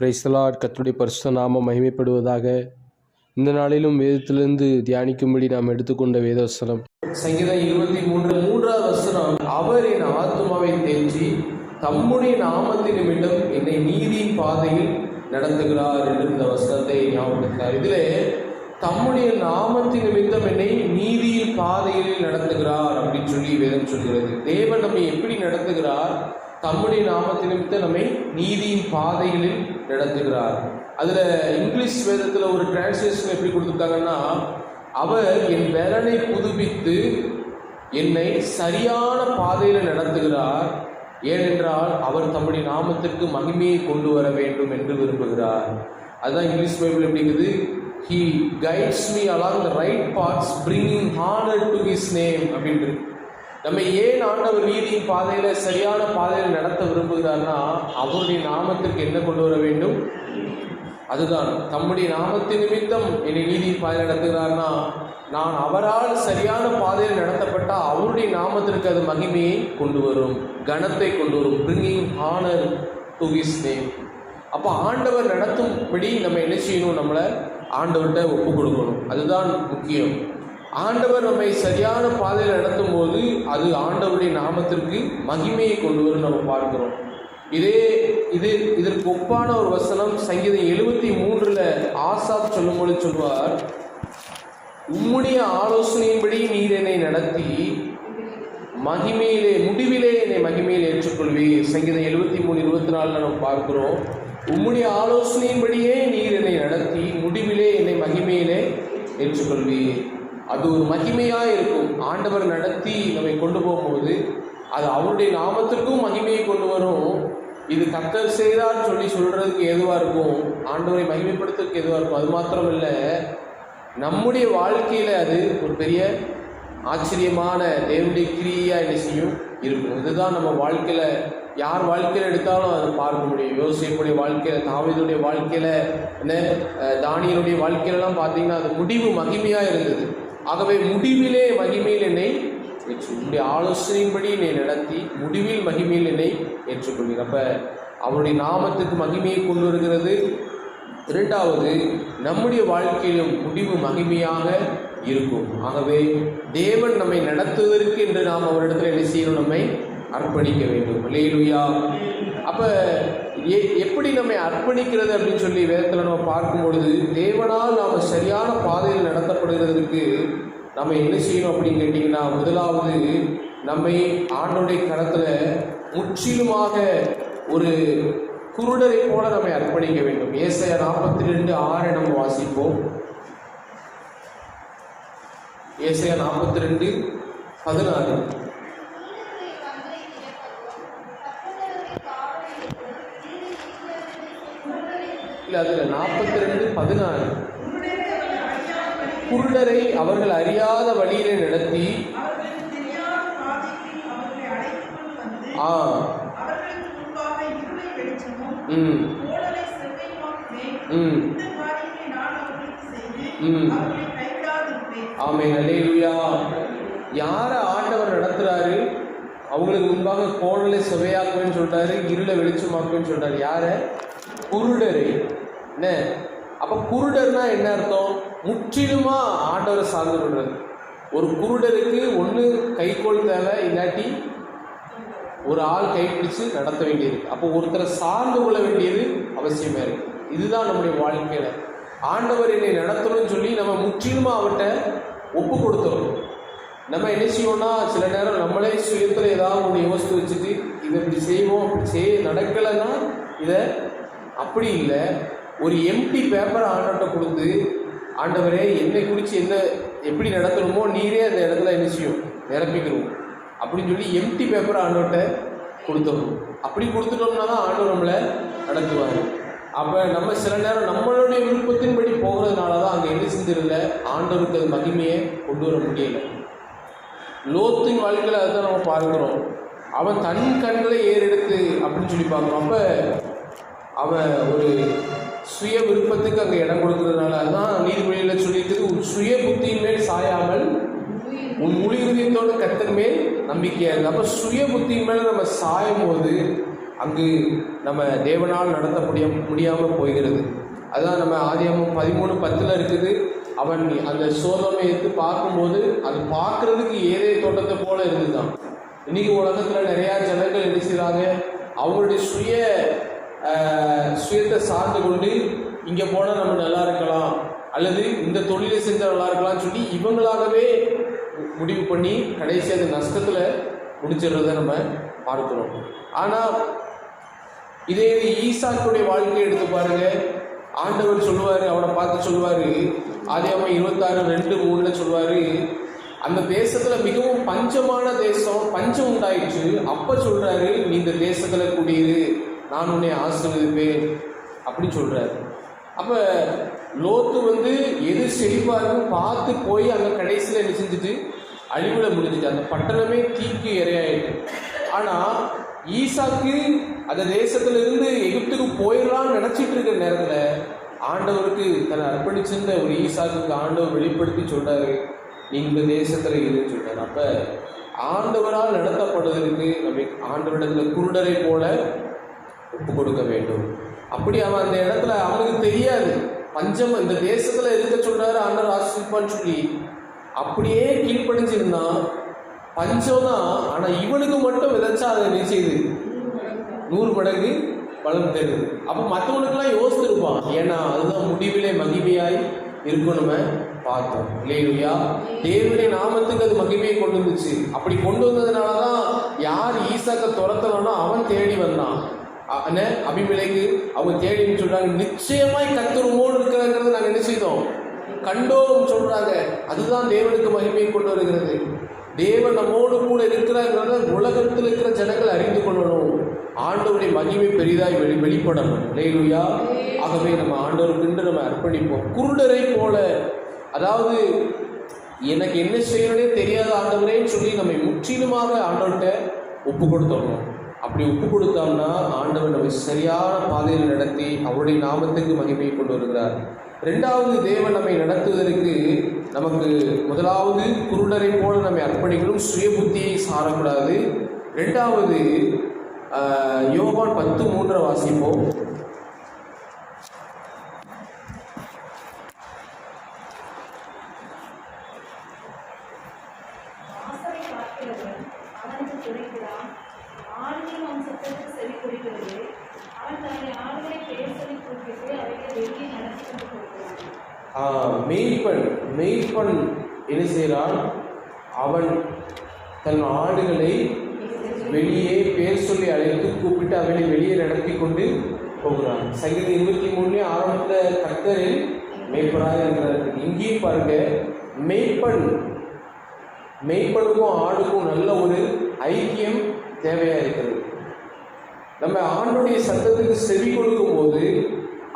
பிரைசலாட் கத்துடைய பரிசுத்த நாமம் மகிமைப்படுவதாக. இந்த நாளிலும் வேதத்திலிருந்து தியானிக்கும்படி நாம் எடுத்துக்கொண்ட வேதவசனம். சங்கீதம் இருபத்தி மூன்று மூன்றாவது வசனம். அவர் என் ஆத்மாவை தேற்றி தம்முடைய நாமத்தின் நிமிடம் என்னை நீதியின் பாதையில் நடத்துகிறார் என்று இந்த வசனத்தை ஞாபகப்படுத்தினார். இதிலே தம்முடைய நாமத்தின் நிமித்தம் என்னை நீதியின் பாதையில் நடத்துகிறார் அப்படின்னு சொல்லி வேதம் சொல்கிறது. தேவன் நம்மை எப்படி நடத்துகிறார்? தம்முடைய நாமத்தை நிமித்தம் நம்மை நீதியின் பாதைகளில் நடத்துகிறார். அதில் இங்கிலீஷ் வேதத்தில் ஒரு டிரான்ஸ்லேஷன் எப்படி கொடுத்துருக்காங்கன்னா அவர் என் பலனை புதுப்பித்து என்னை சரியான பாதையில் நடத்துகிறார் ஏனென்றால் அவர் தம்முடைய நாமத்திற்கு மகிமையை கொண்டு வர வேண்டும் என்று விரும்புகிறார். அதுதான் English Bible எப்படிங்குது he guides me along the right paths bringing honour to his name அப்படின்ட்டு நம்ம ஏன் ஆண்டவர் நீதியின் பாதையில சரியான பாதையில் நடத்த விரும்புகிறார்னா அவருடைய நாமத்திற்கு என்ன கொண்டு வர வேண்டும்? அதுதான் தம்முடைய நாமத்தின் நிமித்தம் என்னை நீதியின் பாதையில் நடத்துகிறார்னா நான் அவரால் சரியான பாதையில் நடத்தப்பட்டால் அவருடைய நாமத்திற்கு அது மகிமையை கொண்டு வரும் கனத்தை கொண்டு வரும். Bringing honour to his name அப்போ ஆண்டவர் நடத்தும்படி நம்ம என்ன செய்யணும்? நம்மளை ஆண்டவர்கிட்ட ஒப்பு கொடுக்கணும். அதுதான் முக்கியம். ஆண்டவர் நம்மை சரியான பாதையில் நடத்தும் போது அது ஆண்டவருடைய நாமத்திற்கு மகிமையை கொண்டு வரும் நம்ம பார்க்கிறோம். இதே இது இதற்கு ஒப்பான ஒரு வசனம் சங்கீதம் எழுபத்தி மூன்றுல ஆசாப் சொல்லும்போது சொல்வார் உம்முடைய ஆலோசனையின்படி நீர் என்னை நடத்தி மகிமையிலே முடிவிலே என்னை மகிமையில் ஏற்றுக்கொள்வீர். சங்கீதம் எழுபத்தி மூணு இருபத்தி நாலில் நம்ம பார்க்கிறோம் உம்முடைய ஆலோசனையின்படியே நீர் என்னை நடத்தி முடிவிலே என்னை மகிமையிலே ஏற்றுக்கொள்வீர். அது ஒரு மகிமையாக இருக்கும். ஆண்டவர் நடத்தி நம்மை கொண்டு போகும்போது அது அவருடைய நாமத்திற்கும் மகிமையை கொண்டு வரும். இது கத்தர் செய்தார் சொல்லி சொல்கிறதுக்கு எதுவாக இருக்கும்? ஆண்டவரை மகிமைப்படுத்துறதுக்கு எதுவாக இருக்கும்? அது மாத்திரம் இல்லை நம்முடைய வாழ்க்கையில் அது ஒரு பெரிய ஆச்சரியமான தேவனுடைய கிரியா என்ன செய்யும்? இருக்கும். இதுதான் நம்ம வாழ்க்கையில் யார் வாழ்க்கையில் எடுத்தாலும் அதை பார்க்க முடியும். யோசிப்புடைய வாழ்க்கையில் தாவீதுடைய வாழ்க்கையில் என்ன தானியனுடைய வாழ்க்கையிலலாம் பார்த்தீங்கன்னா அது முடிவு மகிமையாக இருந்தது. ஆகவே முடிவிலே மகிமையில் என்னை ஏற்று உங்களுடைய ஆலோசனையின்படி என்னை நடத்தி முடிவில் மகிமையில் என்னை ஏற்றுக்கொள்கிறேன் அப்போ அவருடைய நாமத்துக்கு மகிமையை கொண்டு வருகிறது. இரண்டாவது நம்முடைய வாழ்க்கையிலும் முடிவு மகிமையாக இருக்கும். ஆகவே தேவன் நம்மை நடத்துவதற்கு என்று நாம் அவரிடத்தில் என்ன செய்யணும்? நம்மை அர்ப்பணிக்க வேண்டும். லேலுயா அப்போ எ எப்படி நம்மை அர்ப்பணிக்கிறது அப்படின்னு சொல்லி வேதத்தில் நம்ம பார்க்கும் பொழுது தேவனால் நாம் சரியான பாதையில் நடத்தப்படுகிறதுக்கு நம்ம என்ன செய்யணும் அப்படின்னு கேட்டிங்கன்னா முதலாவது நம்மை ஆண்டோடைய கரத்தில் முற்றிலுமாக ஒரு குருடரை போல நம்மை அர்ப்பணிக்க வேண்டும். ஏசைய நாற்பத்தி ரெண்டு ஆறை நம்ம வாசிப்போம். ஏசைய நாற்பத்தி ரெண்டு பதினாறு இல்லை அதில் நாற்பத்தி ரெண்டு பதினாறு. குருடரை அவர்கள் அறியாத வழியிலே நடத்தி ஆ. ம். ம். ம். ஆமே யாரை ஆண்டவர் நடத்துறாரு? அவங்களுக்கு முன்பாக கோடலை சுவையாக்குவேன்னு சொல்றாரு இருளை வெளிச்சமாக்குவேன்னு சொல்றாரு யாரை? குருடரை. என்ன? அப்போ குருடர்னா என்ன அர்த்தம்? முற்றிலுமாக ஆண்டவரை சார்ந்து கொள்றது ஒரு குருடருக்கு ஒன்று கைக்கோள் தேவை இல்லாட்டி ஒரு ஆள் கைப்பிடிச்சு நடத்த வேண்டியது. அப்போ ஒருத்தரை சார்ந்து கொள்ள வேண்டியது அவசியமாக இருக்கு. இதுதான் நம்முடைய வாழ்க்கையில். ஆண்டவர் என்னை நடத்தணும்னு சொல்லி நம்ம முற்றிலுமாக அவர்கிட்ட ஒப்பு கொடுத்துறோம். நம்ம என்ன செய்வோம்னா சில நேரம் நம்மளே சுயத்தில் ஏதாவது ஒன்று யோசித்து வச்சுட்டு இதை இப்படி செய்வோம் அப்படி செய்ய நடக்கலைன்னா இதை அப்படி இல்லை. ஒரு எம்டி பேப்பரை ஆண்டவர்கிட்ட கொடுத்து ஆண்டவரே என்னை குறித்து என்ன எப்படி நடத்தணுமோ நீரே அந்த இடத்துல என்ன செய்யும் நிரப்பிக்கிறோம். அப்படின்னு சொல்லி எம்டி பேப்பரை ஆண்டவர்கிட்ட கொடுத்துடணும் அப்படி கொடுத்துட்டோம்னா தான் ஆண்டவர் நம்மளை நடத்துவார். அப்போ நம்ம சில நேரம் நம்மளுடைய விருப்பத்தின்படி போகிறதுனால தான் அங்கே என்ன செஞ்சிருந்த ஆண்டவருக்கு அது மகிமையை கொண்டு வர முடியல. லோத்தின் வாழ்க்கையில் அதுதான் நம்ம பார்க்குறோம். அவன் தன் கண்களை ஏறெடுத்து அப்படின்னு சொல்லி பார்க்குறோம். அப்போ அவன் ஒரு சுய விருப்பத்துக்கு அங்கே இடம் கொடுக்கறதுனால அதுதான் நீதிமொழியில் சொல்லிட்டு சுய புத்தியின் மேல் சாயாமல் உன் முழு இருதயத்தோட கத்தர் மேல் நம்பிக்கையா இருக்கு. அப்போ சுய புத்தியின் மேல நம்ம சாயும் போது அங்கு நம்ம தேவனால் நடத்த முடிய முடியாமல் போகிறது. அதுதான் நம்ம ஆதியாமம் பதிமூணு பத்தில் இருக்குது. அவன் அந்த சோதனை எடுத்து பார்க்கும்போது அது பார்க்கறதுக்கு ஏதே தோட்டத்தை போல இருந்துதான் இன்னைக்கு உலகத்தில் நிறையா ஜனங்கள் என்ன அவங்களுடைய சுய சுயத்தை சார்ந்து கொண்டு இங்கே போனால் நம்ம நல்லா இருக்கலாம். அல்லது இந்த தொழிலை செஞ்சால் நல்லா இருக்கலாம்னு சொல்லி இவங்களாகவே முடிவு பண்ணி கடைசி அந்த நஷ்டத்தில் முடிச்சிடுறத நம்ம பார்க்கிறோம். ஆனால் இதே இது ஈசாக்குடைய வாழ்க்கையை எடுத்து பாருங்கள் ஆண்டவர் சொல்லுவார் அவனை பார்த்து சொல்லுவார். ஆதியாம இருபத்தாறு ரெண்டு மூணுல சொல்லுவார். அந்த தேசத்தில் மிகவும் பஞ்சமான தேசம் பஞ்சம் உண்டாயிற்று அப்போ சொல்கிறாரு நீ இந்த தேசத்தில் குடியிரு. நான் உன்னை ஆசீர்வதிப்பேன் அப்படின்னு சொல்கிறார் அப்போ லோத்து வந்து எது செழிப்பாக இருக்கும் பார்த்து போய் அங்கே கடைசியில் என்ன செஞ்சுட்டு? அழிவில் முடிஞ்சுட்டு அந்த பட்டணமே தீக்கு இரையாயிட்டு. ஆனால் ஈசாக்கு அந்த தேசத்துல இருந்து எகிப்துக்கு போயிடலாம்னு நினச்சிட்டு இருக்கிற நேரத்தில் ஆண்டவருக்கு தன்னை அர்ப்பணிச்சிருந்த ஒரு ஈசாக்குக்கு ஆண்டவர் வெளிப்படுத்தி சொல்கிறாரு நீ இந்த தேசத்தில் இருன்னு சொல்கிறார் அப்போ ஆண்டவரால் நடத்தப்படுவதற்கு நம்ம ஆண்டவரிடத்தில் குருடரை போல ஒப்பு கொடுக்க வேண்டும். அப்படி அவன் அந்த இடத்துல அவனுக்கு தெரியாது. பஞ்சம் இந்த தேசத்தில் இருக்க சொல்கிறாரு ஆண்டவர் ஆசிரிப்பான்னு சொல்லி? அப்படியே கீழ்ப்படிஞ்சிருந்தான் பஞ்சம் தான். ஆனால் இவனுக்கு மட்டும் விதைச்சா அதை என்ன செய்யுது நூறு மடங்கு பலன் தருது அப்போ மற்றவனுக்கெல்லாம் யோசித்திருப்பான். ஏன்னா அதுதான் முடிவிலே மகிமையாய் இருக்கணும் நம்ம பார்த்தோம். இல்லையா? தேவனுடைய நாமத்துக்கு அது மகிமையை கொண்டு வந்துச்சு. அப்படி கொண்டு வந்ததுனால தான் யார் ஈசாக்க துரத்தணும்னா அவன் தேடி வந்தான். என்ன? அபிமிலைக்கு அவங்க தேடின்னு சொல்றாங்க. நிச்சயமாய் கத்துருமோன்னு இருக்கிறங்கிறத நாங்கள் என்ன செய்தோம்? கண்டோம் சொல்றாங்க. அதுதான் தேவனுக்கு மகிமையை கொண்டு வருகிறது. தேவன் நம்மோடு கூட இருக்கிறாங்கிறத உலகத்தில் இருக்கிற ஜனங்கள் அறிந்து கொள்ளணும். ஆண்டவருடைய மகிமை பெரிதாய் வெளி வெளிப்படணும். லேலுயா ஆகவே நம்ம ஆண்டவருக்குன்று நம்ம அர்ப்பணிப்போம். குருடரை போல. அதாவது எனக்கு என்ன செய்யணும்னே தெரியாத ஆண்டவரேன்னு சொல்லி நம்மை முற்றிலுமாக ஆண்டவர்கிட்ட ஒப்பு கொடுத்துடணும் அப்படி ஒப்பு கொடுத்தோம்னா ஆண்டவர் நம்மை சரியான பாதையில் நடத்தி அவருடைய நாமத்துக்கு மகிமையை கொண்டு வருகிறார். ரெண்டாவது தேவன் நம்மை நடத்துவதற்கு நமக்கு முதலாவது குருடரை போல நம்மை அர்ப்பணிக்கணும் சுய புத்தியை சாரக்கூடாது. ரெண்டாவது யோகான் பத்து மூன்றை வாசிப்போம் வாசலை பார்க்கிறவன் அவனுக்கு துணைக்கிறான் ஆடுகள் அவன் சத்தத்துக்கு செவி கொடுக்கிறது அவன் தன்னுடைய ஆடுகளை பெயர் சொல்லி கூப்பிட்டு அவைகளை வெளியே நடத்தி கொண்டு கொடுக்கிறான் ஆஹ், மெய்ப்பன் மெய்ப்பன் என்ன செய்கிறான்? அவன் தன் ஆடுகளை வெளியே பேர் சொல்லி அழைத்து கூப்பிட்டு அவனை வெளியே நடத்தி கொண்டு போகிறான். சங்கீதம் இருபத்தி மூணுலேயே ஆரம்பத்தில் கர்த்தரில் மெய்ப்பனாக இருக்கிறார். இங்கேயும் பாருங்க மெய்ப்பன் மெய்ப்பனுக்கும் ஆடுக்கும் நல்ல ஒரு ஐக்கியம் தேவையாக இருக்கிறது. நம்ம ஆண்டுடைய சத்தத்துக்கு செவி கொடுக்கும் போது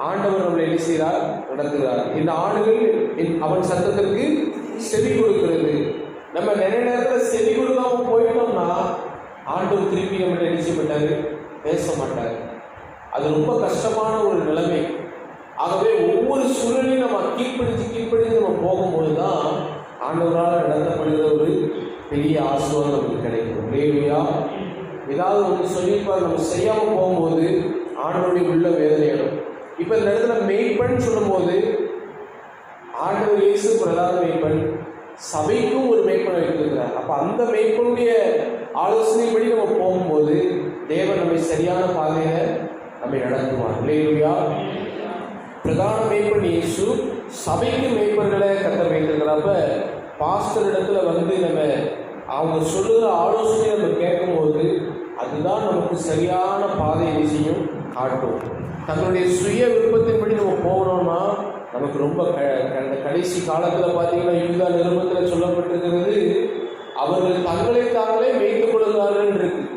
ஆண்டவர் நம்மளை என்ன செய்கிறார் நடத்துகிறார். இந்த ஆடுகள் என்- அவன் சத்தத்திற்கு செவி கொடுக்கிறது. நம்ம நிறைய நேரத்தில் செவி கொடுக்காம போயிட்டோம்னா ஆண்டவர் திருப்பி நம்மளை என்ன செய்ய மாட்டாரு பேச மாட்டார். அது ரொம்ப கஷ்டமான ஒரு நிலைமை. ஆகவே ஒவ்வொரு சூழலையும் நம்ம கீழ்ப்படிஞ்சு கீழ்ப்படிஞ்சு நம்ம போகும்போது தான் ஆண்டவரால் நடத்தப்படுகிற ஒரு பெரிய ஆசீர்வாதம் நமக்கு கிடைக்கும். லேவியா ஏதாவது ஒன்று சொல்லியிருப்பார். நம்ம செய்யாமல் போகும்போது ஆண்டோடைய உள்ள வேதனையிடும் இப்போ இந்த இடத்துல மெய்ப்பன் சொல்லும்போது ஆண்டவர் இயேசு பிரதான மெய்ப்பன் சபைக்கும் ஒரு மெய்ப்பனை வைத்திருக்கிறார். அப்போ அந்த மெய்ப்பனுடைய ஆலோசனைப்படி நம்ம போகும்போது தேவன் நம்மை சரியான பாதையில் நம்மை நடத்துவார். இல்லையா பிரதான மேய்ப்பன் இயேசு சபைக்கு மேய்ப்பர்களை கத்த வைத்திருக்கிறப்ப பாஸ்டர் இடத்துல வந்து நம்ம அவங்க சொல்லுகிற ஆலோசனையை நம்ம கேட்கும்போது அதுதான் நமக்கு சரியான பாதையை செய்யும்? காட்டும். தங்களுடைய சுய விருப்பத்தின்படி நம்ம போகணும்னா நமக்கு ரொம்ப க க- கடைசி காலத்தில் பார்த்தீங்கன்னா யூதா நிருபத்தில் சொல்லப்பட்டிருக்கிறது அவர்கள் தங்களை தாங்களே மேய்த்துக் கொள்கிறார்கள் இருக்கு.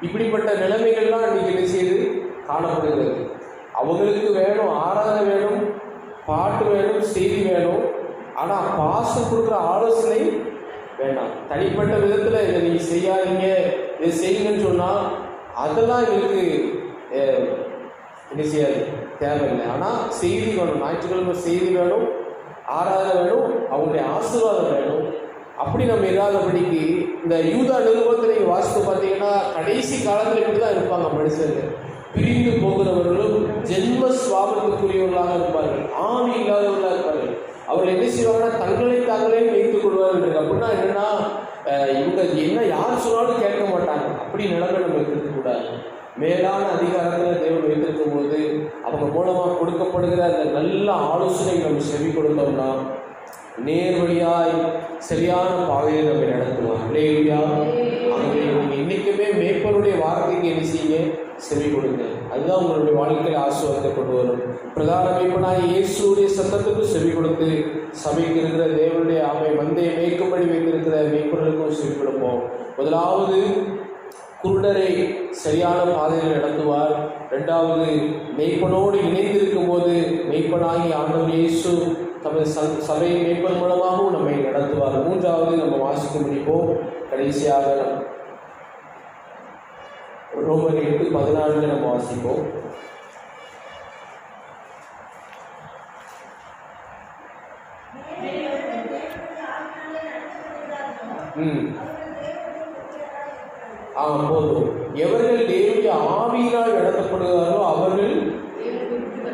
இப்படிப்பட்ட நிலைமைகள்லாம் இன்னைக்கு என்ன செய்து? காணப்படுகிறது. அவங்களுக்கு வேணும் ஆராதனை வேணும் பாட்டு வேணும் செய்தி வேணும். ஆனால் பாசு கொடுக்குற ஆலோசனை வேண்டாம். தனிப்பட்ட விதத்தில் இதை நீங்கள் செய்யாதீங்க இதை செய்யுங்கன்னு சொன்னால் அதெல்லாம் எங்களுக்கு என்ன செய்யாது? தேவையில்லை. ஆனால் செய்தி வேணும் ஞாயிற்றுக்கிழமை செய்தி வேணும் ஆராதனை வேணும் அவங்களுடைய ஆசீர்வாதம் வேணும். அப்படி நம்ம இல்லாதபடிக்கு இந்த யூதா நிறுவனத்தை நீங்கள் வாசித்து பார்த்தீங்கன்னா கடைசி காலத்தில் இப்படி தான் இருப்பாங்க மனுஷர்கள். பிரிந்து போகிறவர்களும் ஜென்ம சுவாபத்துக்குரியவர்களாக இருப்பார்கள். ஆணி இல்லாதவர்களாக இருப்பார்கள். அவர்கள் என்ன செய்வாங்கன்னா தங்களை தாங்களே வைத்துக் கொள்வார்கள் அப்படின்னா என்னன்னா இவங்க என்ன யார் சொன்னாலும் கேட்க மாட்டாங்க. அப்படி நிலைமை நம்ம இருக்கக்கூடாது. மேலான அதிகாரத்தில் தேவன் வைத்திருக்கும் போது அவங்க மூலமாக கொடுக்கப்படுகிற அந்த நல்ல ஆலோசனை நம்ம செவி கொடுத்தோம்னா நேர்வழியாய் சரியான பாதையை நம்ம நடத்துவோம் இல்லையா ஆகவே நீங்கள் என்றைக்குமே மேய்ப்பனுடைய வார்த்தைக்கு என்ன செய்யுங்க? செவி கொடுங்க. அதுதான் உங்களுடைய வாழ்க்கையில் ஆசுவாதத்தை கொண்டு வரும். பிரதான மேய்ப்பனாய் இயேசுடைய சத்தத்துக்கும் செவி கொடுத்து சபைக்கு இருக்கிற தேவனுடைய அவை மந்தையை மேய்க்கும்படி வைத்திருக்கிற மேய்ப்பர்களுக்கும் செவி கொடுப்போம். முதலாவது குருடரை சரியான பாதையில் நடத்துவார். ரெண்டாவது மெய்ப்பனோடு இணைந்திருக்கும் போது மெய்ப்பனாகி ஆண்டவர் இயேசு தமது ச- சபை மேய்ப்பன் மூலமாகவும் நம்மை நடத்துவார். மூன்றாவது நம்ம வாசிக்க முடிப்போம் கடைசியாக ரோமர் எட்டு பதினான்கு நம்ம வாசிப்போம். ம். ஆ போதும் எவர்கள் தேவனுடைய ஆவியினால் நடத்தப்படுகிறார்களோ அவர்கள்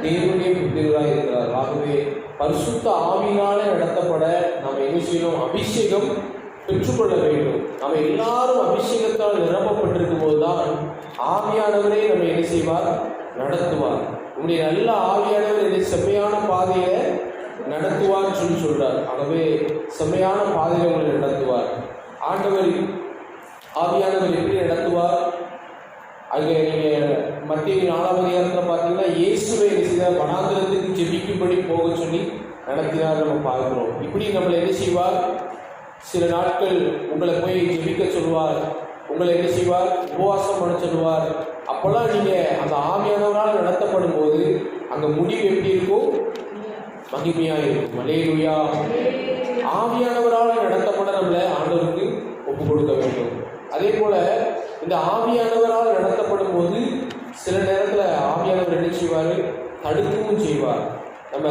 தேவனுடைய புத்திரராக இருக்கிறார் ஆகவே பரிசுத்த ஆவியினாலே நடத்தப்பட நாம் என்ன செய்யணும்? அபிஷேகம் பெற்றுக்கொள்ள வேண்டும். நம்ம எல்லாரும் அபிஷேகத்தால் நிரப்பப்பட்டிருக்கும் போதுதான் ஆவியானவரே நம்ம என்ன செய்வார்? நடத்துவார். உங்களுடைய நல்ல ஆவியானவர் என்னை செம்மையான பாதையில நடத்துவார் சொல்லி சொல்றார். ஆகவே செம்மையான பாதையில உங்களை நடத்துவார். ஆண்டவர் ஆவியானவர் எப்படி நடத்துவார்? அங்கே நீங்கள் மத்திய நாலாம் அதிகாரத்தில் பார்த்தீங்கன்னா இயேசுவை என்ன வனாந்திரத்துக்கு ஜெபிக்கும்படி போக சொல்லி நடத்தினார் நம்ம பார்க்கிறோம். இப்படி நம்மளை என்ன செய்வார்? சில நாட்கள் உங்களை போய் ஜெபிக்க சொல்லுவார். உங்களை என்ன செய்வார்? உபவாசம் பண்ண சொல்லுவார். அப்போல்லாம் நீங்கள் அந்த ஆவியானவரால் நடத்தப்படும் போது அங்கே முடிவு எப்படி இருக்கும்? மகிமையாக இருக்கும். மலேலுயா ஆவியானவர் நடத்தப்பட நம்மளை ஆண்டவருக்கு ஒப்பு கொடுக்க வேண்டும் அதே போல இந்த ஆவியானவரால் நடத்தப்படும் போது சில நேரத்தில் ஆவியானவர் என்ன செய்வார் தடுக்கவும் செய்வார் நம்ம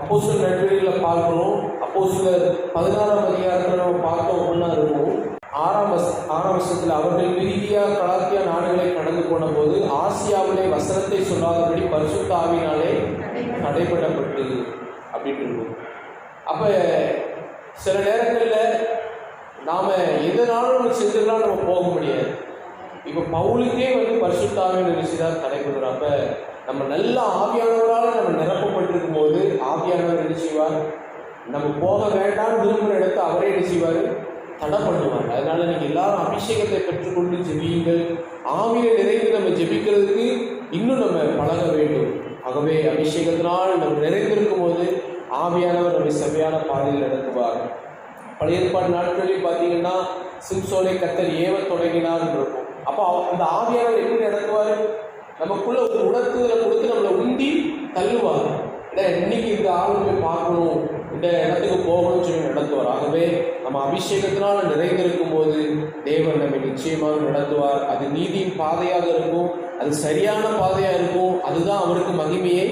அப்போ சில நடுவழியில் பார்க்கிறோம் அப்போ சில பதினாறாம் அதிகாரத்தில் நம்ம பார்த்தோம் அப்படின்னா இருக்கும் ஆறாம் வச ஆறாம் வருஷத்தில் அவர்கள் பிரிதியா கலாத்தியா நாடுகளை கடந்து போன போது ஆசியாவிலே வசனத்தை சொல்லாதபடி ஆவியினாலே தடைபடப்பட்டு அப்படின்னு இருக்கும். அப்போ சில நேரங்களில் நாம் எதனாலும் நம்ம செஞ்சிடலாம் நம்ம போக முடியாது. இப்போ பவுலுக்கே வந்து பரிசுத்தாவின் நினைச்சுதான் தடைபடுறோம் அப்போ நம்ம நல்ல ஆவியானவரால் நம்ம நிரப்பப்பட்டிருக்கும் போது ஆவியானவர் என்ன செய்வார்? நம்ம போக வேண்டாம் விரும்புகிற இடத்த அவரே என்ன செய்வார்? தடை பண்ணுவார். அதனால நீங்கள் எல்லாரும் அபிஷேகத்தை பெற்றுக்கொண்டு ஜெபியுங்கள். ஆவியை நிறைந்து நம்ம ஜெபிக்கிறதுக்கு இன்னும் நம்ம பழக வேண்டும் ஆகவே அபிஷேகத்தினால் நம்ம நிறைந்திருக்கும் போது ஆவியானவர் நம்மை செவ்வையான பாதையில் நடத்துவார். பழைய ஏற்பாடு நாட்களில் பார்த்தீங்கன்னா சிம்சோனை கத்தர் ஏவ தொடங்கினார் இருக்கும் அப்போ அவ- அந்த ஆவியானவர் எப்படி நடத்துவார்? நமக்குள்ள ஒரு உணர்த்துதலை கொடுத்து நம்மளை உந்தி தள்ளுவார். இல்லை இன்னைக்கு இந்த ஆளுமை பார்க்கணும். இந்த இடத்துக்கு போகணும்னு சொல்லி நடத்துவார். ஆகவே நம்ம அபிஷேகத்தினால் நிறைந்திருக்கும் போது தேவன் நம்மை நிச்சயமாக நடத்துவார். அது நீதியின் பாதையாக இருக்கும். அது சரியான பாதையாக இருக்கும். அதுதான் அவருக்கு மகிமையை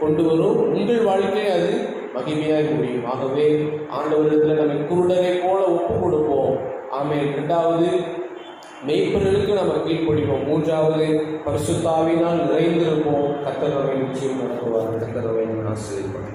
கொண்டு வரும். உங்கள் வாழ்க்கையில் அது மகிமையாக முடியும். ஆகவே ஆண்டவரிடத்தில் நம்ம குருடரை போல ஒப்பு கொடுப்போம். ஆமே ரெண்டாவது மெய்ப்பொருளுக்கு நம்ம கீழ்ப்படிப்போம். மூன்றாவது பரிசுத்தாவினால் நிறைந்திருப்போம். கத்தரவை நிச்சயம் நடத்துவார். கத்தரவை நம்மை